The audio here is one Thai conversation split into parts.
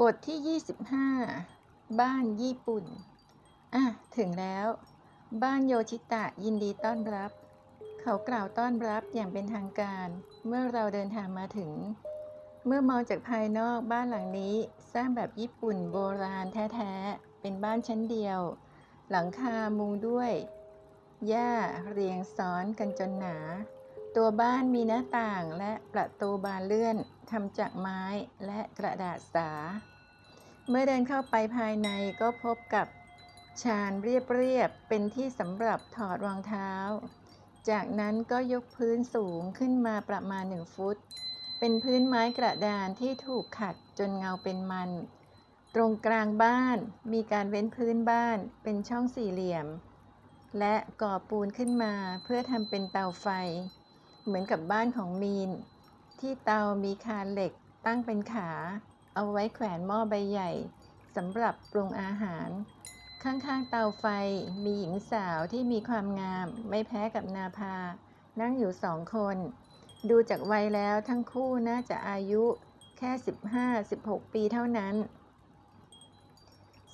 บทที่ 25 บ้านญี่ปุ่น อะ ถึงแล้ว บ้านโยชิตะยินดีต้อนรับ เขากล่าวต้อนรับอย่างเป็นทางการ เมื่อเราเดินทางมาถึง เมื่อมองจากภายนอกบ้านหลังนี้สร้างแบบญี่ปุ่นโบราณแท้ๆ เป็นบ้านชั้นเดียว หลังคามุงด้วย หญ้าเรียงซ้อนกันจนหนา ตัวบ้านมีหน้าต่างและประตูบานเลื่อนทำจากไม้และกระดาษสา เมื่อเดินเข้าไปภายในก็พบกับชานเรียบๆเป็นที่สำหรับถอดรองเท้า จากนั้นก็ยกพื้นสูงขึ้นมาประมาณหนึ่งฟุต เป็นพื้นไม้กระดานที่ถูกขัดจนเงาเป็นมัน ตรงกลางบ้านมีการเว้นพื้นบ้านเป็นช่องสี่เหลี่ยม และก่อปูนขึ้นมาเพื่อทำเป็นเตาไฟ เหมือนกับบ้านของมีน ที่เตามีคานเหล็กตั้งเป็นขา เอาไว้แขวนหม้อใบใหญ่สำหรับปรุงอาหาร ข้างๆเตาไฟมีหญิงสาวที่มีความงามไม่แพ้กับนาภา นั่งอยู่สองคน ดูจากวัยแล้วทั้งคู่น่าจะอายุแค่ 15-16 ปีเท่านั้น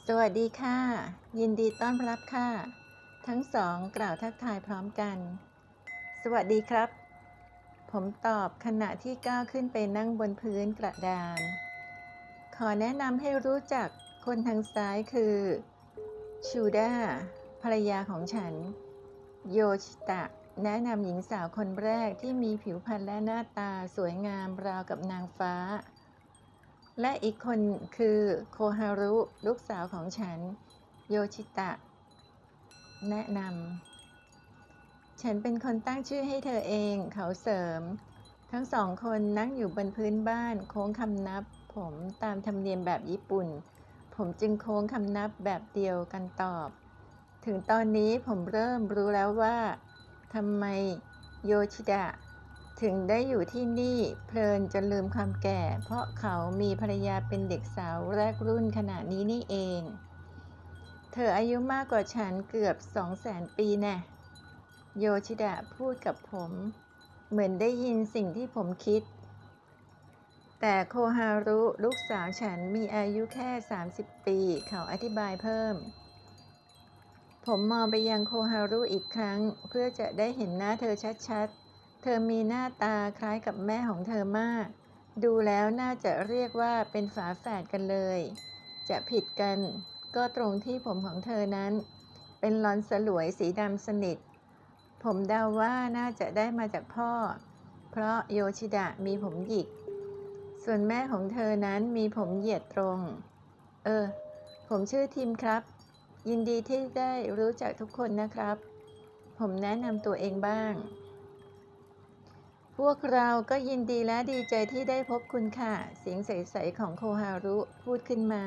สวัสดีค่ะ ยินดีต้อนรับค่ะ ทั้งสองกล่าวทักทายพร้อมกัน สวัสดีครับ ผมตอบขณะที่ก้าวขึ้นไปนั่งบนพื้นกระดาน ขอแนะนำให้รู้จักคนทางซ้ายคือชูด้าภรรยาของฉัน โยชิตะ แนะนำหญิงสาวคนแรกที่มีผิวพรรณและหน้าตาสวยงามราวกับนางฟ้า และอีกคนคือโคฮารุ ลูกสาวของฉัน โยชิตะ แนะนำ ฉันเป็นคนตั้งชื่อให้เธอเอง เขาเสริม ทั้งสองคนนั่งอยู่บนพื้นบ้าน โค้งคำนับ ผมตามธรรมเนียมแบบญี่ปุ่น ผมจึงโค้งคำนับแบบเดียวกันตอบ ถึงตอนนี้ผมเริ่มรู้แล้วว่าทำไมโยชิดะ ถึงได้อยู่ที่นี่เพลินจนลืมความแก่ เพราะเขามีภรรยาเป็นเด็กสาวแรกรุ่นขนาดนี้นี่เอง เธออายุมากกว่าฉันเกือบสองแสนปีแน่ โยชิดะพูดกับผม เหมือนได้ยินสิ่งที่ผมคิด แต่โคฮารุลูกสาวฉันมีอายุแค่ 30 ปี เขาอธิบายเพิ่ม ผมมองไปยังโคฮารุอีกครั้ง เพื่อจะได้เห็นหน้าเธอชัดๆ เธอมีหน้าตาคล้ายกับแม่ของเธอมาก ดูแล้วน่าจะเรียกว่าเป็นฝาแฝดกันเลย จะผิดกันก็ตรงที่ผมของเธอนั้น เป็นลอนสลวยสีดำสนิท ผมเดาว่าน่าจะได้มาจากพ่อ เพราะโยชิดะมีผมหยิก ส่วนแม่ของเธอนั้นมีผมเหยียดตรง เออ ผมชื่อทิมครับ ยินดีที่ได้รู้จักทุกคนนะครับ ผมแนะนำตัวเองบ้าง พวกเราก็ยินดีและดีใจที่ได้พบคุณค่ะ เสียงใสๆของโคฮารุพูดขึ้นมา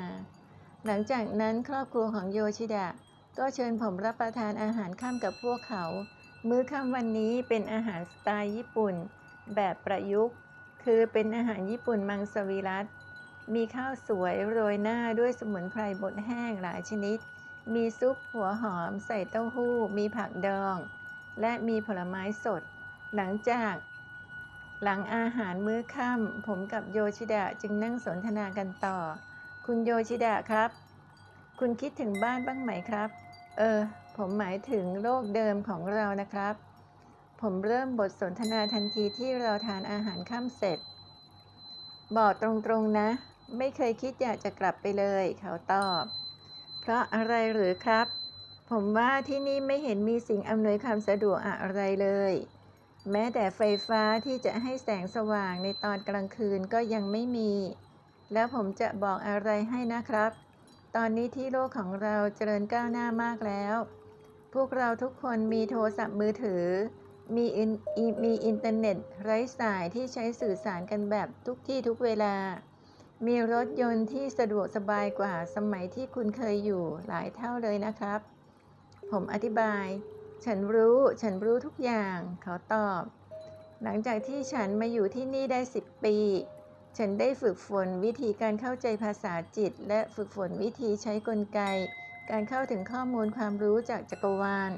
หลังจากนั้นครอบครัวของโยชิดะ ก็เชิญผมรับประทานอาหารค่ำกับพวกเขา มื้อค่ำวันนี้เป็นอาหารสไตล์ญี่ปุ่น แบบประยุกต์ คือเป็นอาหารญี่ปุ่นมังสวิรัต มีข้าวสวยโรยหน้าด้วยสมุนไพรบดแห้งหลายชนิด มีซุปหัวหอมใส่เต้าหู้ มีผักดอง และมีผลไม้สด หลังจาก หลังอาหารมื้อค่ำผมกับโยชิดะจึงนั่งสนทนากันต่อ คุณโยชิดะครับ คุณคิดถึงบ้านบ้างไหมครับ เออ ผมหมายถึงโลกเดิมของเรานะครับ ผมเริ่มบทสนทนาทันทีที่เราทานอาหารค่ำเสร็จ บอกตรงๆนะ ไม่เคยคิดอยากจะกลับไปเลย เขาตอบ เพราะอะไรหรือครับ ผมว่าที่นี่ไม่เห็นมีสิ่งอำนวยความสะดวกอะไรเลย แม้แต่ไฟฟ้าที่จะให้แสงสว่างในตอนกลางคืนก็ยังไม่มี แล้วผมจะบอกอะไรให้นะครับ ตอนนี้ที่โลกของเราเจริญก้าวหน้ามากแล้ว พวกเราทุกคนมีโทรศัพท์มือถือ มีอินมีอินเทอร์เน็ตไร้สายที่ใช้สื่อสารกันแบบทุกที่ทุกเวลา มีรถยนต์ที่สะดวกสบายกว่าสมัยที่คุณเคยอยู่หลายเท่าเลยนะครับ ผมอธิบาย ฉันรู้ ฉันรู้ทุกอย่าง เขาตอบ หลังจากที่ฉันมาอยู่ที่นี่ได้สิบปี ฉันได้ฝึกฝนวิธีการเข้าใจภาษาจิต และฝึกฝนวิธีใช้กลไก การเข้าถึงข้อมูลความรู้จากจักรวาล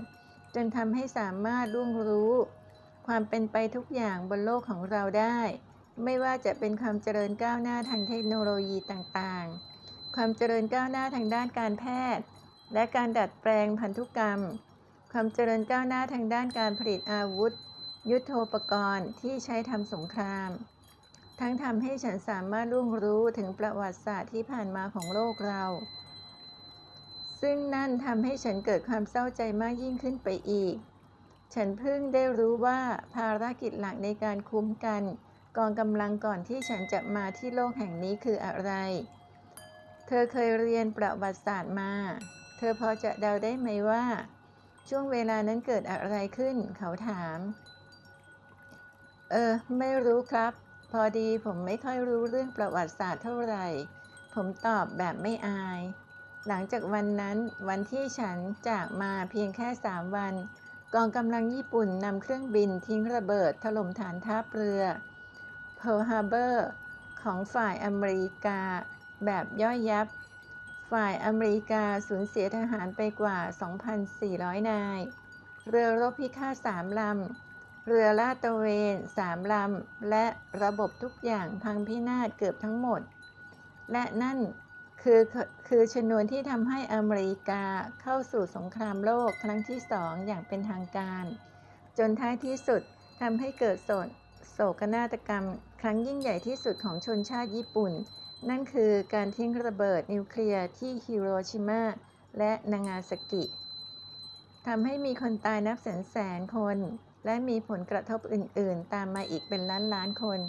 จนทำให้สามารถล่วงรู้ ความเป็นไปทุกอย่างบนโลกของเราได้ ไม่ว่าจะเป็นความเจริญก้าวหน้าทางเทคโนโลยีต่างๆ ความเจริญก้าวหน้าทางด้านการแพทย์ และการดัดแปลงพันธุกรรม ความเจริญก้าวหน้าทางด้านการผลิตอาวุธ ยุทโธปกรณ์ที่ใช้ทำสงคราม ทั้งทำให้ฉันสามารถล่วงรู้ถึงประวัติศาสตร์ที่ผ่านมาของโลกเรา ซึ่งนั่นทำให้ฉันเกิดความเศร้าใจมากยิ่งขึ้นไปอีก ฉันเพิ่งได้รู้ว่าภารกิจหลักในการคุ้มกัน กองกำลังก่อนที่ฉันจะมาที่โลกแห่งนี้คืออะไร เธอเคยเรียนประวัติศาสตร์มา เธอพอจะเดาได้ไหมว่า ช่วงเวลานั้นเกิดอะไรขึ้น เขาถาม เออ ไม่รู้ครับ พอดีผมไม่ค่อยรู้เรื่องประวัติศาสตร์เท่าไหร่ ผมตอบแบบไม่อาย หลังจากวันนั้นวันที่ฉันจากมาเพียงแค่สามวัน กองกำลังญี่ปุ่นนำเครื่องบินทิ้งระเบิดถล่มฐานทัพเรือ Pearl Harbor ของฝ่ายอเมริกา แบบย่อยยับ ฝ่ายอเมริกาสูญเสียทหารไปกว่า 2,400 นาย เรือรบพิฆาตสามลำ เรือลาดตระเวนสามลำ และระบบทุกอย่างพังพินาศเกือบทั้งหมด และนั่น คือคือชนวนที่ทำให้อเมริกาเข้าสู่สงครามโลกครั้งที่สองอย่างเป็นทางการ จนท้ายที่สุดทำให้เกิดโศกโศกนาฏกรรม ครั้งยิ่งใหญ่ที่สุดของชนชาติญี่ปุ่น นั่นคือการทิ้งระเบิดนิวเคลียร์ที่ฮิโรชิมาและนางาซากิทำให้มีคนตายนับแสนแสนคน และมีผลกระทบอื่น ๆ ตามมาอีกเป็นล้านล้านคน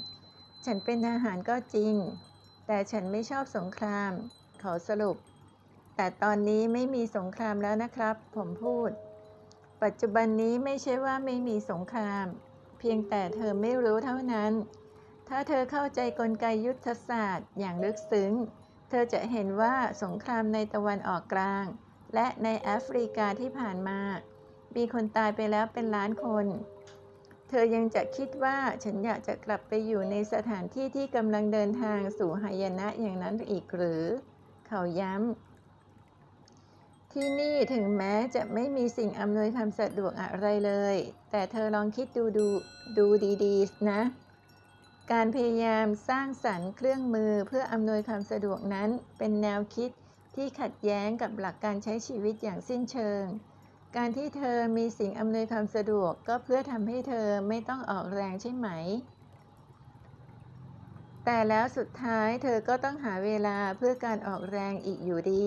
ฉันเป็นทหารก็จริง แต่ฉันไม่ชอบสงคราม ขอสรุป แต่ตอนนี้ไม่มีสงครามแล้วนะครับ ผมพูด ปัจจุบันนี้ไม่ใช่ว่าไม่มีสงคราม เพียงแต่เธอไม่รู้เท่านั้น ถ้าเธอเข้าใจกลไกยุทธศาสตร์อย่างลึกซึ้ง เธอจะเห็นว่าสงครามในตะวันออกกลาง และในแอฟริกาที่ผ่านมา มีคนตายไปแล้วเป็นล้านคนเธอยังจะคิดว่าฉันอยากจะกลับไปอยู่ในสถานที่ที่กำลังเดินทางสู่หายนะอย่างนั้นอีกหรือ เขาย้ำ ที่นี่ถึงแม้จะไม่มีสิ่งอำนวยความสะดวกอะไรเลย แต่เธอลองคิดดูดูดูดีๆ นะ การพยายามสร้างสรรค์เครื่องมือเพื่ออำนวยความสะดวกนั้น เป็นแนวคิดที่ขัดแย้งกับหลักการใช้ชีวิตอย่างสิ้นเชิง การที่เธอมีสิ่งอำนวยความสะดวกก็เพื่อทำให้เธอไม่ต้องออกแรงใช่ไหม แต่แล้วสุดท้ายเธอก็ต้องหาเวลาเพื่อการออกแรงอีกอยู่ดี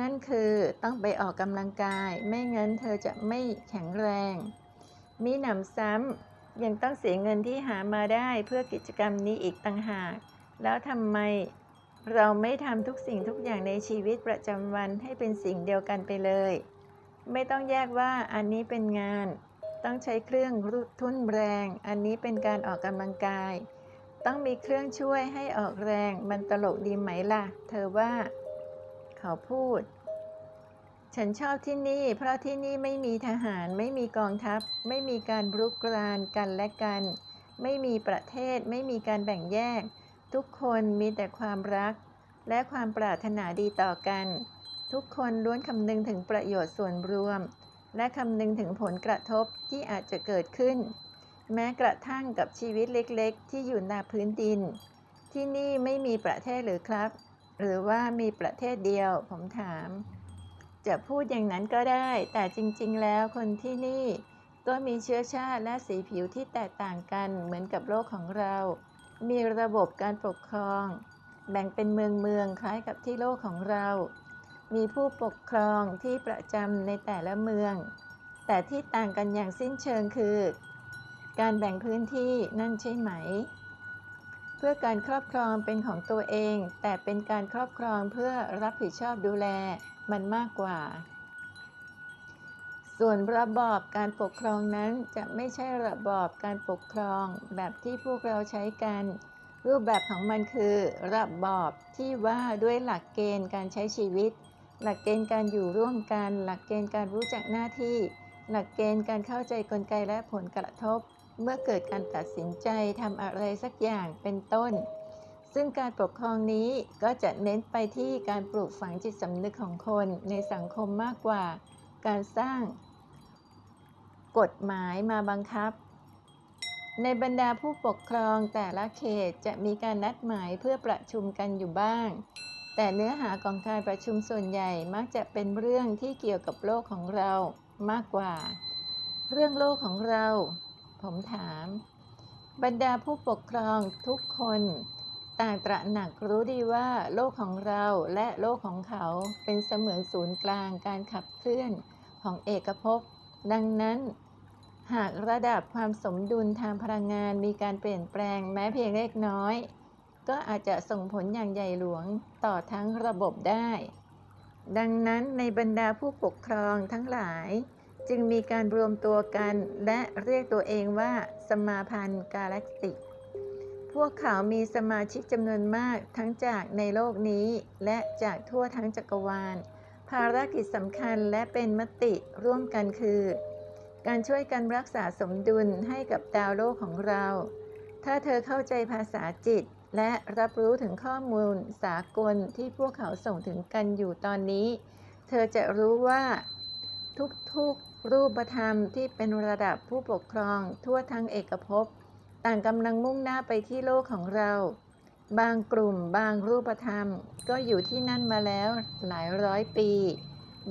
นั่นคือต้องไปออกกำลังกาย ไม่งั้นเธอจะไม่แข็งแรง มีหนำซ้ำยังต้องเสียเงินที่หามาได้เพื่อกิจกรรมนี้อีกต่างหาก แล้วทำไมเราไม่ทำทุกสิ่งทุกอย่างในชีวิตประจำวันให้เป็นสิ่งเดียวกันไปเลย ไม่ต้องแยกว่าอันนี้เป็นงาน ต้องใช้เครื่องรุทุ่นแรง อันนี้เป็นการออกกำลังกาย ต้องมีเครื่องช่วยให้ออกแรง มันตลกดีไหมล่ะ เธอว่า เขาพูด ฉันชอบที่นี่ เพราะที่นี่ไม่มีทหาร ไม่มีกองทัพ ไม่มีการรุกรานกันและกัน ไม่มีประเทศ ไม่มีการแบ่งแยก ทุกคนมีแต่ความรัก และความปรารถนาดีต่อกัน ทุกคนล้วนคำนึงถึงประโยชน์ส่วนรวม และคำนึงถึงผลกระทบที่อาจจะเกิดขึ้น แม้กระทั่งกับชีวิตเล็กๆ ที่อยู่ในพื้นดิน ที่นี่ไม่มีประเทศหรือครับ หรือว่ามีประเทศเดียว ผมถาม จะพูดอย่างนั้นก็ได้ แต่จริงๆ แล้วคนที่นี่ก็มีเชื้อชาติและสีผิวที่แตกต่างกันเหมือนกับโลกของเรา มีระบบการปกครอง แบ่งเป็นเมืองเมืองคล้ายกับที่โลกของเรา มีผู้ปกครองที่ประจำในแต่ละเมือง แต่ที่ต่างกันอย่างสิ้นเชิงคือ การแบ่งพื้นที่นั่นใช่ไหม เพื่อการครอบครองเป็นของตัวเอง แต่เป็นการครอบครองเพื่อรับผิดชอบดูแลมันมากกว่า ส่วนระบอบการปกครองนั้นจะไม่ใช่ระบอบการปกครองแบบที่พวกเราใช้กัน รูปแบบของมันคือระบอบที่ว่าด้วยหลักเกณฑ์การใช้ชีวิต หลักเกณฑ์การอยู่ร่วมกัน หลักเกณฑ์การรู้จักหน้าที่หลักเกณฑ์การเข้าใจกลไกและผลกระทบ เมื่อเกิดการตัดสินใจทำอะไรสักอย่างเป็นต้น ซึ่งการปกครองนี้ก็จะเน้นไปที่การปลูกฝังจิตสำนึกของคนในสังคมมากกว่า การสร้าง กฎหมายมาบังคับ ในบรรดาผู้ปกครองแต่ละเขตจะมีการนัดหมายเพื่อประชุมกันอยู่บ้าง แต่เนื้อหาของการประชุมส่วนใหญ่มักจะเป็นเรื่องที่เกี่ยวกับโลกของเรามากกว่า เรื่องโลกของเรา ผมถาม บรรดาผู้ปกครองทุกคนต่างตระหนักรู้ดีว่าโลกของเราและโลกของเขาเป็นเสมือนศูนย์กลางการขับเคลื่อนของเอกภพ ดังนั้น หากระดับความสมดุลทางพลังงานมีการเปลี่ยนแปลงแม้เพียงเล็กน้อย ก็อาจจะส่งผลอย่างใหญ่หลวงต่อทั้งระบบได้ ดังนั้นในบรรดาผู้ปกครองทั้งหลาย จึงมีการรวมตัวกันและเรียกตัวเองว่าสมาพันธ์กาแล็กติก พวกเขามีสมาชิกจำนวนมากทั้งจากในโลกนี้และจากทั่วทั้งจักรวาล ภารกิจสำคัญและเป็นมติร่วมกันคือ การช่วยกันรักษาสมดุลให้กับดาวโลกของเรา ถ้าเธอเข้าใจภาษาจิตและรับรู้ถึงข้อมูลสากลที่พวกเขาส่งถึงกันอยู่ตอนนี้ เธอจะรู้ว่าทุกๆ รูปธรรมที่เป็นระดับผู้ปกครองทั่วทั้งเอกภพต่างกำลังมุ่งหน้าไปที่โลกของเรา บางกลุ่มบางรูปธรรมก็อยู่ที่นั่นมาแล้วหลายร้อยปี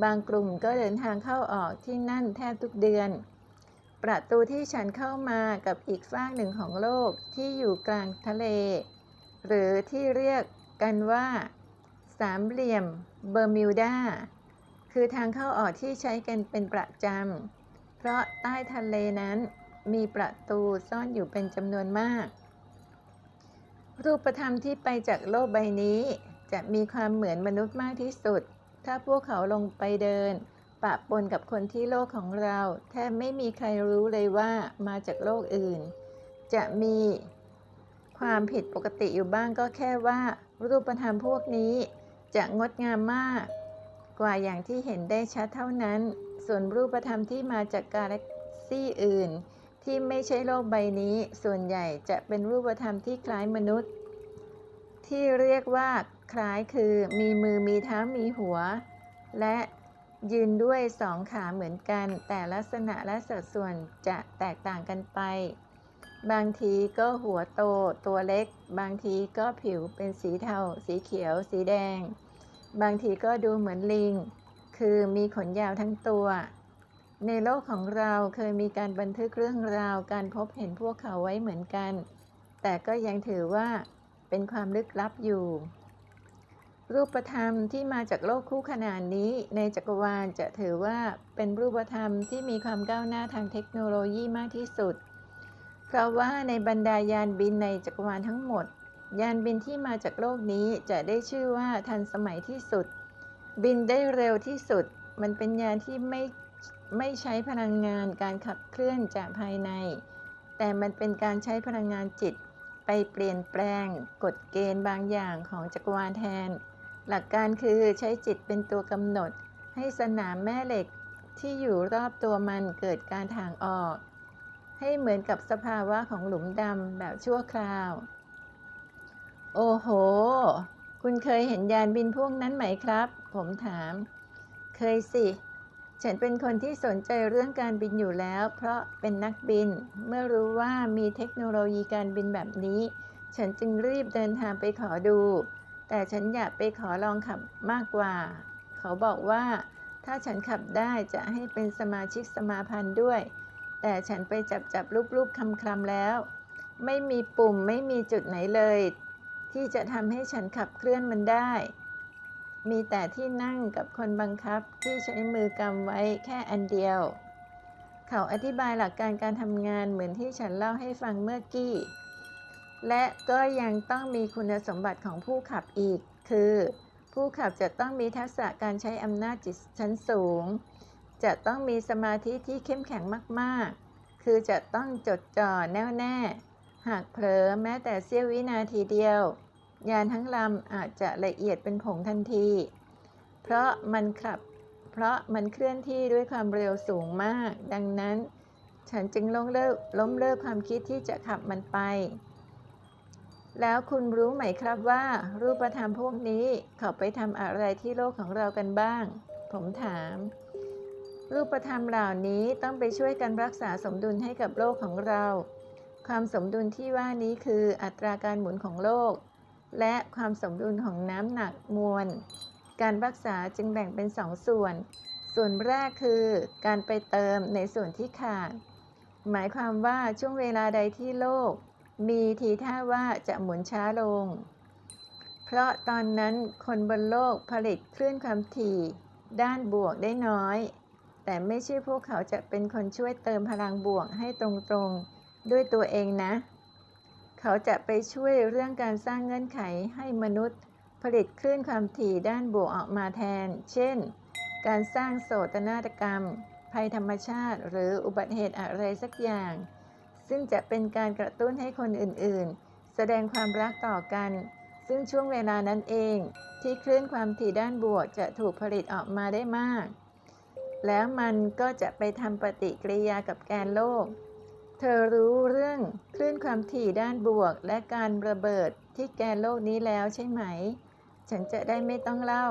บางกลุ่มก็เดินทางเข้าออกที่นั่นแทบทุกเดือน ประตูที่ฉันเข้ามากับอีกฝากหนึ่งของโลกที่อยู่กลางทะเล หรือที่เรียกกันว่า สามเหลี่ยมเบอร์มิวดา คือทางเข้าออกที่ใช้กันเป็นประจำ เพราะใต้ทะเลนั้นมีประตูซ่อนอยู่เป็นจำนวนมาก รูปธรรมที่ไปจากโลกใบนี้ จะมีความเหมือนมนุษย์มากที่สุด ถ้าพวกเขาลงไปเดิน ปะปนกับคนที่โลกของเราแทบไม่มีใครรู้เลยว่ามาจากโลกอื่น จะมีความผิดปกติอยู่บ้างก็แค่ว่า รูปธรรมพวกนี้จะงดงามมาก กว่าอย่างที่เห็นได้ชัดเท่านั้น ส่วนรูปธรรมที่มาจากกาแล็กซี่อื่น ที่ไม่ใช่โลกใบนี้ ส่วนใหญ่จะเป็นรูปธรรมที่คล้ายมนุษย์ ที่เรียกว่าคล้ายคือมีมือมีเท้ามีหัว และยืนด้วยสองขาเหมือนกัน แต่ลักษณะและสัดส่วนจะแตกต่างกันไป บางทีก็หัวโตตัวเล็ก บางทีก็ผิวเป็นสีเทา สีเขียว สีแดง บางทีก็ดูเหมือนลิง คือมีขนยาวทั้งตัว ในโลกของเราเคยมีการบันทึกเรื่องราวการพบเห็นพวกเขาไว้เหมือนกัน แต่ก็ยังถือว่าเป็นความลึกลับอยู่ รูปธรรมที่มาจากโลกคู่ขนานนี้ในจักรวาลจะถือว่าเป็นรูปธรรมที่มีความก้าวหน้าทางเทคโนโลยีมากที่สุด เพราะว่าในบรรดายานบินในจักรวาลทั้งหมด ยานบินที่มาจากโลกนี้จะได้ชื่อว่าทันสมัยที่สุด บินได้เร็วที่สุด มันเป็นยานที่ไม่ไม่ใช้พลังงานการขับเคลื่อนจากภายใน แต่มันเป็นการใช้พลังงานจิตไปเปลี่ยนแปลงกฎเกณฑ์บางอย่างของจักรวาลแทน หลักการคือใช้จิตเป็นตัวกำหนด ให้สนามแม่เหล็กที่อยู่รอบตัวมันเกิดการถ่างออก ให้เหมือนกับสภาวะของหลุมดำแบบชั่วคราว โอ้โห คุณเคยเห็นยานบินพวกนั้นไหมครับ ผมถาม เคยสิ ฉันเป็นคนที่สนใจเรื่องการบินอยู่แล้ว เพราะเป็นนักบิน เมื่อรู้ว่ามีเทคโนโลยีการบินแบบนี้ ฉันจึงรีบเดินทางไปขอดู แต่ฉันอยากไปขอลองขับมากกว่า เขาบอกว่า ถ้าฉันขับได้จะให้เป็นสมาชิกสมาพันธ์ด้วย แต่ฉันไปจับจับรูปๆคำคลำแล้ว ไม่มีปุ่มไม่มีจุดไหนเลย ที่จะทำให้ฉันขับเคลื่อนมันได้ มีแต่ที่นั่งกับคนบังคับที่ใช้มือกำไว้แค่อันเดียว เขาอธิบายหลักการการทำงานเหมือนที่ฉันเล่าให้ฟังเมื่อกี้ และก็ยังต้องมีคุณสมบัติของผู้ขับอีก คือ ผู้ขับจะต้องมีทักษะการใช้อำนาจจิตชั้นสูง จะต้องมีสมาธิที่เข้มแข็งมากๆ คือจะต้องจดจ่อแน่วแน่ หากเผลอแม้แต่เสี้ยววินาทีเดียว ยานทั้งลำอาจจะละเอียดเป็นผงทันที เพราะมันขับ เพราะมันเคลื่อนที่ด้วยความเร็วสูงมาก ดังนั้น ฉันจึงล้มเลิกล้มเลิกความคิดที่จะขับมันไป แล้วคุณรู้ไหมครับว่า รูปธรรมพวกนี้เขาไปทำอะไรที่โลกของเรากันบ้าง ผมถาม รูปธรรมเหล่านี้ต้องไปช่วยกันรักษาสมดุลให้กับโลกของเรา ความสมดุลที่ว่านี้คืออัตราการหมุนของโลก และความสมดุลของน้ำหนักมวล การรักษาจึงแบ่งเป็นสองส่วน ส่วนแรกคือการไปเติมในส่วนที่ขาด หมายความว่าช่วงเวลาใดที่โลก มีทีท่าว่าจะหมุนช้าลง เพราะตอนนั้นคนบนโลกผลิตคลื่นความถี่ ด้านบวกได้น้อย แต่ไม่ใช่พวกเขาจะเป็นคนช่วยเติมพลังบวกให้ตรงๆ ด้วยตัวเองนะ เขาจะไปช่วยเรื่องการสร้างเงื่อนไขให้มนุษย์ ผลิตคลื่นความถี่ด้านบวกออกมาแทน เช่น การสร้างโศตนาฏกรรม ภัยธรรมชาติ หรืออุบัติเหตุอะไรสักอย่าง ซึ่งจะเป็นการกระตุ้นให้คนอื่นๆ แสดงความรักต่อกัน ซึ่งช่วงเวลานั้นเอง ที่คลื่นความถี่ด้านบวกจะถูกผลิตออกมาได้มาก แล้วมันก็จะไปทำปฏิกิริยากับแกนโลก เธอรู้เรื่องคลื่นความถี่ด้านบวกและการระเบิดที่แกนโลกนี้แล้วใช่ไหม ฉันจะได้ไม่ต้องเล่า